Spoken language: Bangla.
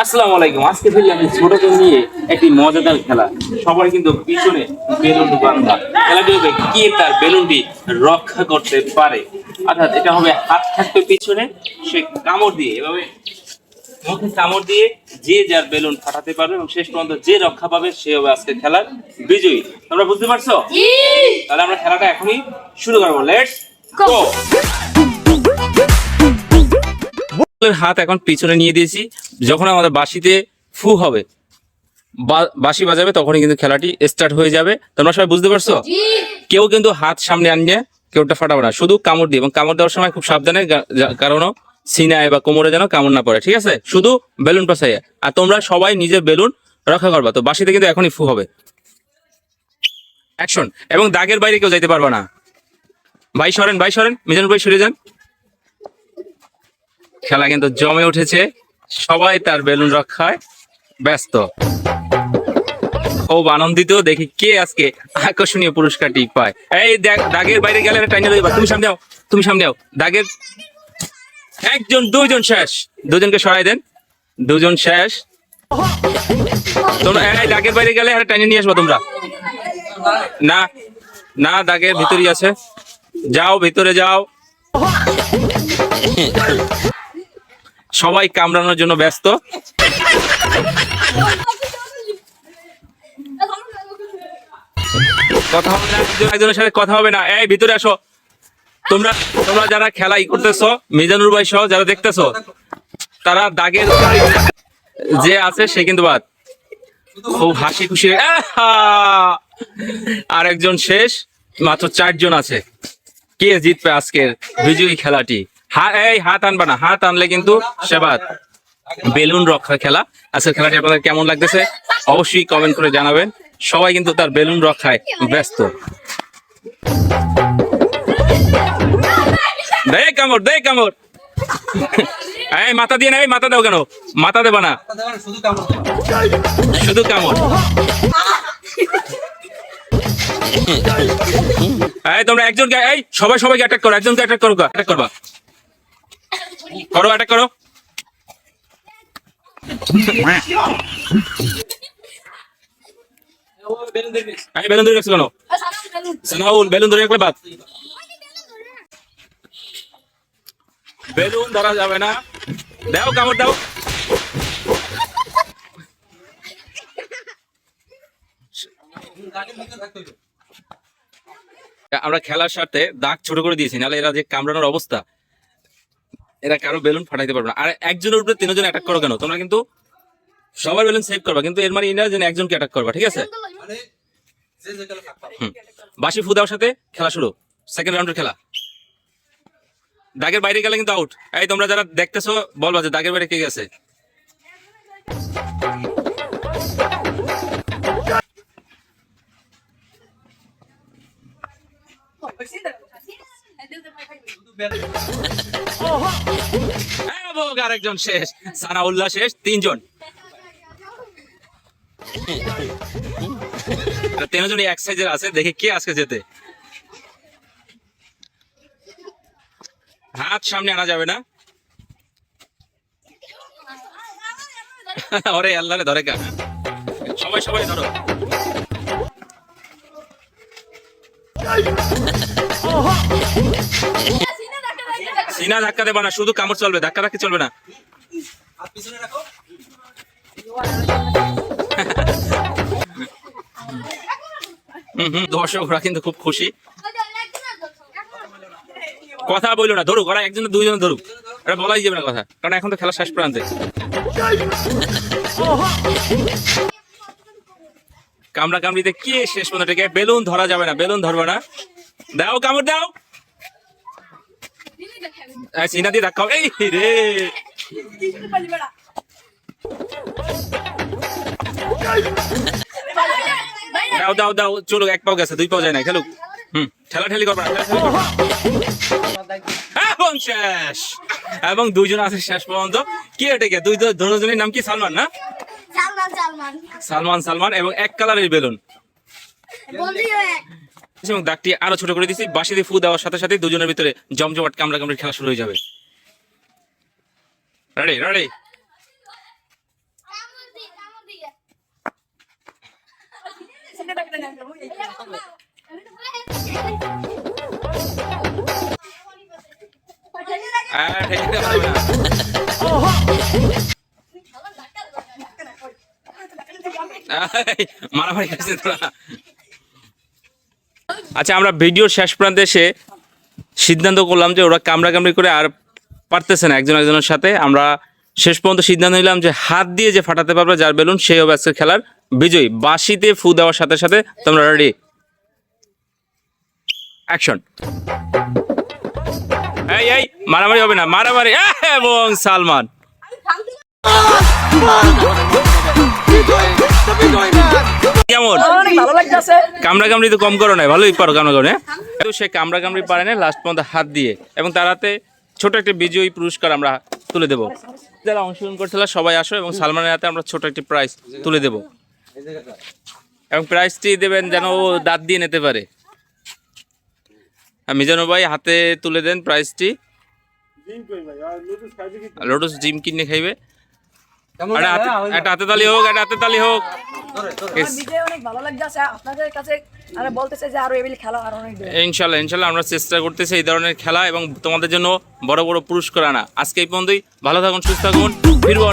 আসসালামু আলাইকুম। আজকে ফিরলাম ছোটকে নিয়ে একটি মজাদার খেলা। সবার কিন্তু পিছনে বেলুন বান্ধা খেলাটি হবে কে তার বেলুনটি রক্ষা করতে পারে। অর্থাৎ এটা হবে হাত থাকবে পিছনে, সে কামড় দিয়ে এভাবে মুখে কামড় দিয়ে যে যার বেলুন ফাটাতে পারবে এবং শেষ পর্যন্ত যে রক্ষা পাবে সে হবে আজকে খেলার বিজয়ী। তোমরা বুঝতে পারছ? তাহলে আমরা খেলাটা এখনই শুরু করব। লেটস গো হাত এখন পিছনে নিয়ে দিয়েছি। যখন আমাদের বাসিতে ফু হবে বাঁশি বাজাবে তখনই কিন্তু খেলাটি স্টার্ট হয়ে যাবে। তোমরা সবাই বুঝতে পারছ? কেউ কিন্তু হাত সামনে আনিয়ে কেউটা ফাটাবে না। শুধু কামড় দিয়ে এবং কামড় দেওয়ার সময় খুব সাবধানে কারণ সিনায় বা কোমরে যেন কামড় না পড়ে, ঠিক আছে? শুধু বেলুন পাশাইয়া আর তোমরা সবাই নিজের বেলুন রক্ষা করবা, তো বাসিতে কিন্তু এখনই ফু হবে। অ্যাকশন এবং দাগের বাইরে কেউ যাইতে পারবে না। ভাই সরেন ভাই সরেন, মিজানুর ভাই সরে যান। খেলা কিন্তু জমে উঠেছে, সবাই তার বেলুন রক্ষায় ব্যস্ত। খুব আনন্দিত, দেখি কে আজকে আকর্ষণীয় পুরস্কারটি পায়। এই দাগের বাইরে গেলে টাইনে তুমি সামনে আও, তুমি সামনে আও। দাগের একজন, দুইজন শেষ। দুজনকে সরাই দেন। দুজন শেষ। তোমরা দাগের বাইরে গেলে আর টাইনে নিয়ে আসব তোমরা। না না, দাগের ভিতরই আছে। যাও, ভিতরে যাও। সবাই কামড়ানোর জন্য ব্যস্ত। কথা হবে না একজনের সাথে কথা হবে না। এই, ভিতরে আসো। তোমরা তোমরা যারা খেলাই করতেছো, মিজানুর ভাই সহ যারা দেখতেছ, তারা দাগের যে আছে সে কিন্তু বাদ। খুব হাসি খুশি! আর একজন শেষ, মাত্র চারজন আছে। কে জিতবে আজকের বিজয়ী খেলাটি? হা- এই হাত আনবা না, হাত আনলে কিন্তু সেবাদ বেলুন রক্ষা খেলা। আজকের খেলাটি আপনাদের কেমন লাগতেছে? অবশ্যই কমেন্ট করে জানাবেন। সবাই কিন্তু তার বেলুন রক্ষায় ব্যস্ত। দে কামড় দে কামড় এই, মাথা দিয়ে এই মাথা দাও কেন? মাথা দেবা না। শুধু কামড়। এই, তোমরা একজনকে, এই, সবাই সবাইকে অ্যাটাক করো, একজনকে অ্যাটাক করো অ্যাটাক করবা। করো অ্যাটাক করো। বেলুন ধরে রাখছো কেন? বেলুন ধরে রাখলে বাদ। বেলুন ধরা যাবে না। দাও কামড় দাও। আমরা খেলার সাথে দাগ ছোট করে দিয়েছি নাহলে এরা যে কামড়ানোর অবস্থা এরা কারও বেলুন ফাটাইতে পারবে না। আর একজনের উপরে তিনজন অ্যাটাক করো কেন? তোমরা কিন্তু সবার বেলুন সেভ করবা কিন্তু এর মানে ইনা যেন একজনকে অ্যাটাক করবা ঠিক আছে। বাসি ফু দেওয়ার সাথে খেলা শুরু। সেকেন্ড রাউন্ডের খেলা। দাগের বাইরে গেলে কিন্তু আউট এই, তোমরা যারা দেখতেছো, বলবা যে দাগের বাইরে কে গেছে। এবং আরেকজন শেষ। সানাউল্লাহ শেষ, তিনজন। তিনজনই এক সাইজের আছে, দেখে কে আজকে যেতে হাত সামনে আনা যাবে না। ওরে আল্লাহ ধরে সবাই সবাই ধরো। সিনা ধাক্কা দেবা না, শুধু কামড় চলবে, ধাক্কা ধাক্কি চলবে না। দর্শকরা কিন্তু খুব খুশি। কথা বলল না, ধরুক, ওরা একজন দুইজন ধরুক। ওরা বলাই যাবে না কথা, কারণ এখন তো খেলা শেষ প্রান্তে। কামড়া কামড়িতে কে শেষ পর্যন্ত বেলুন ধরা যাবে না, বেলুন ধরবে না। দাও, কামড় দাও। সিনা দিয়ে ধাক্কা এই রে। দাও দাও দাও চলো এক পাও গেছে, দুই পাও যায় না খেলুক। হুম ঠেলা ঠেলি করবে এবং শেষ এবং দুইজন আছে শেষ পর্যন্ত কি এটা কে দুই দুজনের নাম কি সালমান না সালমান সালমান সালমান সালমান এবং এক কালারের বেলুন এবং দাগটি আরও ছোট করে দিচ্ছি বাসি দিয়ে ফু দেওয়ার সাথে সাথে দুজনের ভিতরে জমজমাট কামড়া কামড়ির খেলা শুরু হয়ে যাবে রেডি রেডি আচ্ছা আমরা ভিডিওর শেষ প্রান্তে এসে সিদ্ধান্ত করলাম যে ওরা কামড়া কামড়ি করে আর পারতেছে না একজন একজনের সাথে। আমরা শেষ পর্যন্ত সিদ্ধান্ত নিলাম যে হাত দিয়ে যে ফাটাতে পারবে যার বেলুন, সেই হবে আজকের খেলার বিজয়ী। বাঁশিতে ফু দেওয়ার সাথে সাথে তোমরা রেডি অ্যাকশন এই এই মারামারি হবে না, মারামারি। এবং সালমান। কেমন? কামড়া কামড়ি তো কম করো না ভালোই পারো কামড়া কামড়ি হ্যাঁ? কিন্তু সে কামড়া কামড়ি পারে না লাস্ট পর্যন্ত হাত দিয়ে। এবং তার হাতে ছোট একটা বিজয়ী পুরস্কার আমরা তুলে দেব। যারা অংশগ্রহণ করছিল, সবাই আসো এবং সালমানের হাতে আমরা ছোট একটি প্রাইজ তুলে দেব। এবং প্রাইজটি দেবেন যেন ও দাঁত দিয়ে নিতে পারে। মিজানু ভাই হাতে তুলে দেন প্রাইজটি লোটস ডিম কিনে খাইবে। একটা হাতে- তালি হোক একটা হাতে তালি হোক। অনেক ভালো লাগতেছে আপনাদের কাছে আরে বলতেছে যে আরও এবিল খেলা আর অনেক দেবে। ইনশাল্লাহ ইনশাল্লাহ আমরা চেষ্টা করতেছি এই ধরনের খেলা এবং তোমাদের জন্য বড় বড় পুরস্কার আনা। আজকে এই পর্যন্তই। ভালো থাকুন সুস্থ থাকুন। ফিরবো